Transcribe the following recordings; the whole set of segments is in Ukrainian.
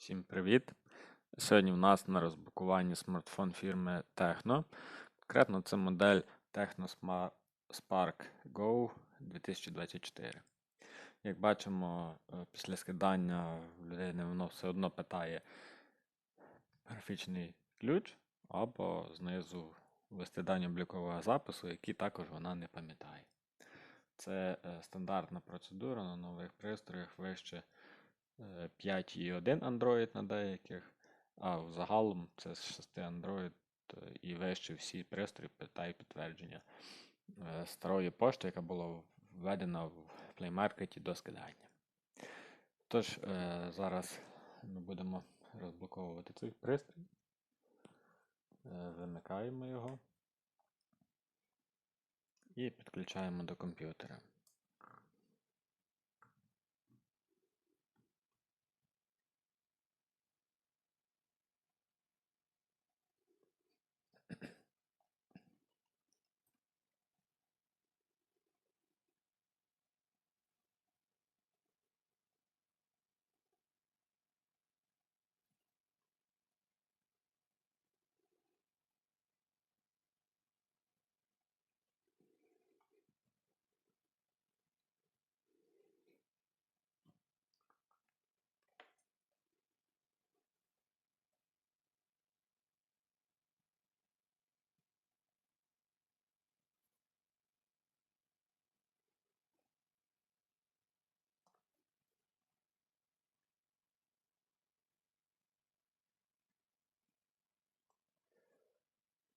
Всім привіт! Сьогодні в нас на розблокуванні смартфон фірми Tecno. Конкретно це модель Tecno Sma- Spark Go 2024. Як бачимо, е, після скидання в людини воно все одно питає графічний ключ або знизу ввести дані облікового запису, які також вона не пам'ятає. Це е, стандартна процедура на нових пристроях вище 5.1 Android на деяких, а в загалом це з 6 Android е, і вище всі пристрої питають підтвердження е, старої пошти, яка була введена в Play Market до скидання. Тож, е, зараз ми будемо розблоковувати цей пристрій. Е, Вимикаємо його і підключаємо до комп'ютера.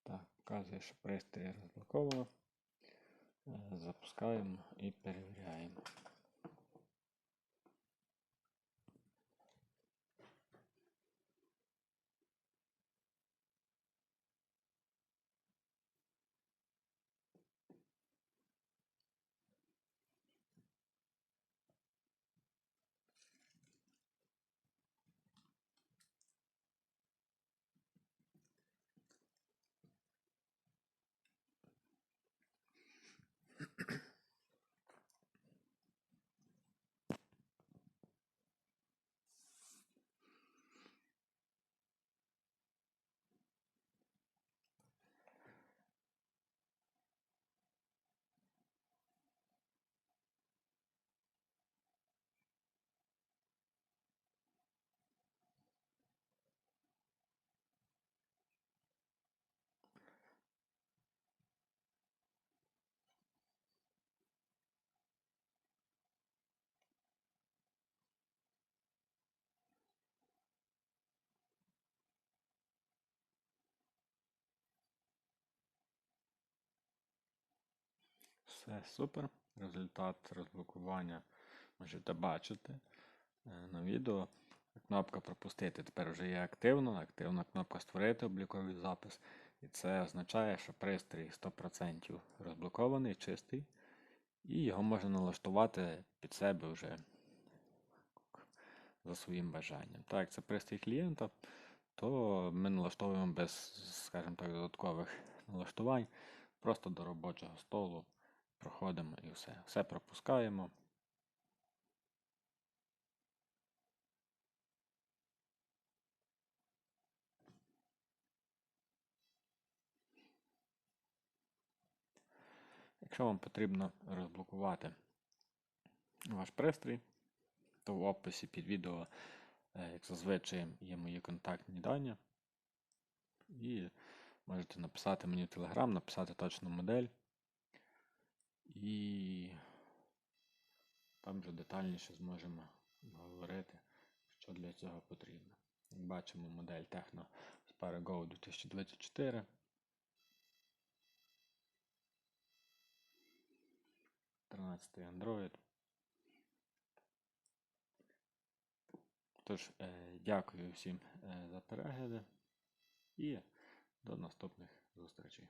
Так, показує, що пристрій розблоковано. Е, Запускаємо і перевіряємо. Все супер. Результат розблокування можете бачити е, на відео. Кнопка пропустити тепер вже є активно, активна кнопка створити обліковий запис. І це означає, що пристрій 100% розблокований, чистий, і його можна налаштувати під себе вже за своїм бажанням. Так, як це пристрій клієнта, то ми налаштовуємо без, скажімо так, додаткових налаштувань, просто до робочого столу проходимо і все. Все пропускаємо. Якщо вам потрібно розблокувати ваш пристрій, то в описі під відео, е, як зазвичай, є мої контактні дані. І можете написати мені в Telegram, написати точну модель. І там вже детальніше зможемо говорити, що для цього потрібно. Як бачимо, модель Techno Spark Go 2024. Тринадцятий Android. Тож, е, дякую всім е, за перегляди і до наступних зустрічей.